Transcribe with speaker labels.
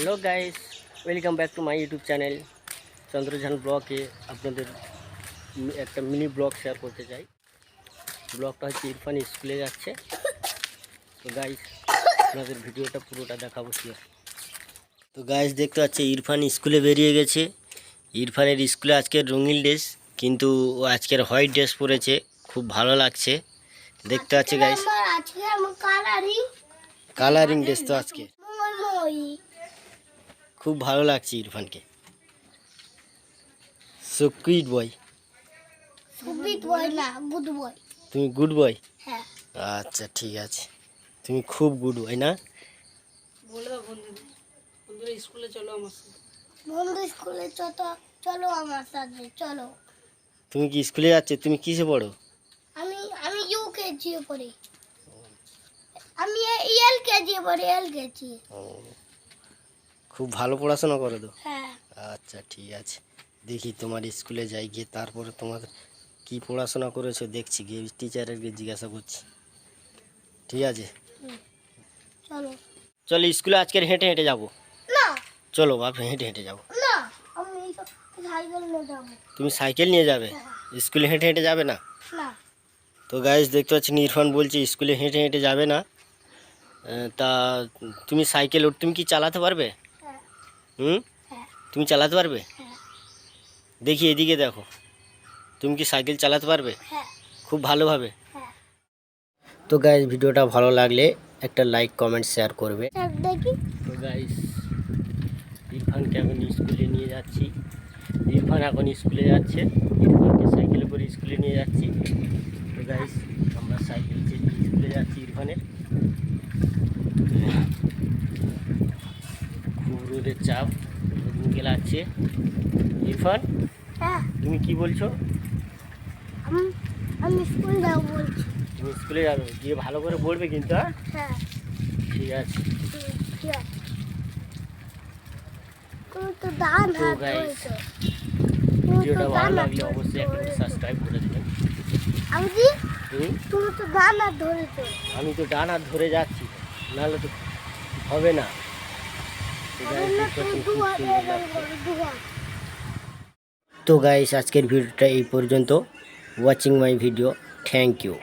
Speaker 1: Welcome back to my YouTube channel চন্দ্রঝান ব্লগে আপনাদের একটা মিনি ব্লগ শেয়ার করতে চাই। ব্লগটা হচ্ছে ইরফান স্কুলে যাচ্ছে। তো গাইস আপনাদের ভিডিওটা পুরোটা দেখাবো শিওর তো গাইস দেখতে পাচ্ছি ইরফান স্কুলে বেরিয়ে গেছে। ইরফানের স্কুলে আজকের রঙিন ড্রেস কিন্তু ও আজকের হোয়াইট ড্রেস পরেছে। খুব ভালো লাগছে। দেখতে পাচ্ছি গাইস।
Speaker 2: কালারিং
Speaker 1: ড্রেস তো আজকে। খুব ভালো লাগছে ইরফানকে। সো কুইট বয়
Speaker 2: সুবিত বয় না গুড বয়
Speaker 1: তুমি গুড বয়
Speaker 2: হ্যাঁ।
Speaker 1: আচ্ছা ঠিক আছে। তুমি খুব গুড বয় না?
Speaker 2: বন্ধু স্কুলে চলো চলো আমার সাথে চলো।
Speaker 1: তুমি কি স্কুলে যাচ্ছ? তুমি কিসে পড়ো?
Speaker 2: আমি আমি ইউ কেজি পড়ি। আমি এল কেজি পড়ি এল কেজি
Speaker 1: ও, খুব ভালো পড়াশোনা করো তো?
Speaker 2: হ্যাঁ।
Speaker 1: আচ্ছা ঠিক আছে। দেখি তোমার স্কুলে যাই গিয়ে তারপরে তোমার কি পড়াশোনা করেছ দেখছি গিয়ে টিচারকে জিজ্ঞাসা করছি। ঠিক আছে?
Speaker 2: চলো।
Speaker 1: চলো স্কুলে আজকের হেঁটে হেঁটে যাব।
Speaker 2: না।
Speaker 1: চলো বাপ হেঁটে হেঁটে যাব। তুমি সাইকেল নিয়ে যাবে? স্কুলে হেঁটে হেঁটে যাবে না? তো গাইজ দেখতে পাচ্ছি ইরফান বলছে স্কুলে হেঁটে হেঁটে যাবে না। তা তুমি সাইকেল ওর- তুমি কি চালাতে পারবে?
Speaker 2: হ্যাঁ
Speaker 1: হুম? তুমি চালাতে পারবে? দেখি এদিকে দেখো। তুমি কি সাইকেল চালাতে পারবে? খুব ভালোভাবে। তো গাইজ ভিডিওটা ভালো লাগলে একটা লাইক কমেন্ট শেয়ার করবে। তো গাইজ ইরফানকে এখন স্কুলে নিয়ে যাচ্ছি। ইরফান এখন স্কুলে যাচ্ছে। ইরফানকে সাইকেলে করে স্কুলে নিয়ে যাচ্ছি। তো গাইজ আমরা সাইকেল চেপে স্কুলে যাচ্ছি ইরফানের। রোদের চাপ লাগছে ইরফান
Speaker 2: হ্যাঁ।
Speaker 1: তুমি কি বলছো?
Speaker 2: আমি আমি স্কুল যাব বলছি।
Speaker 1: তুমি স্কুলে যাবে? গিয়ে ভালো করে পড়বে কিন্তু হ্যাঁ?
Speaker 2: হ্যাঁ।
Speaker 1: ঠিক আছে। ভিডিওটা ভালো লাগলে অবশ্যই একটা সাবস্ক্রাইব করে দেবেন
Speaker 2: আমি তুমি তো ডান হাত ধরেছো।
Speaker 1: আমি তো ডান হাত ধরে যাচ্ছি নাহলে তো হবে না। তো গাইস আজকের ভিডিওটা এই পর্যন্ত। Watching my video thank you